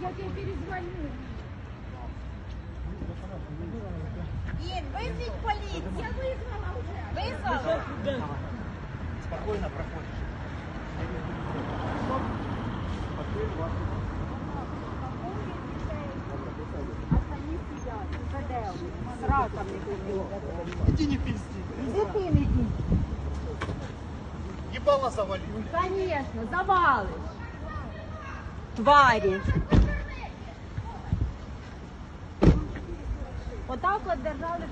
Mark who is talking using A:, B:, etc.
A: Я тебе перезвоню.
B: Ин, вызвать полицию.
A: Я вызвала уже.
B: Вызвала?
C: Спокойно проходишь.
A: Остальные сидят. КД. С раками купила.
C: Иди не пизди.
A: Иди ты не иди.
C: Ебало завали.
A: Конечно, завалишь. Твари. Отак от держали.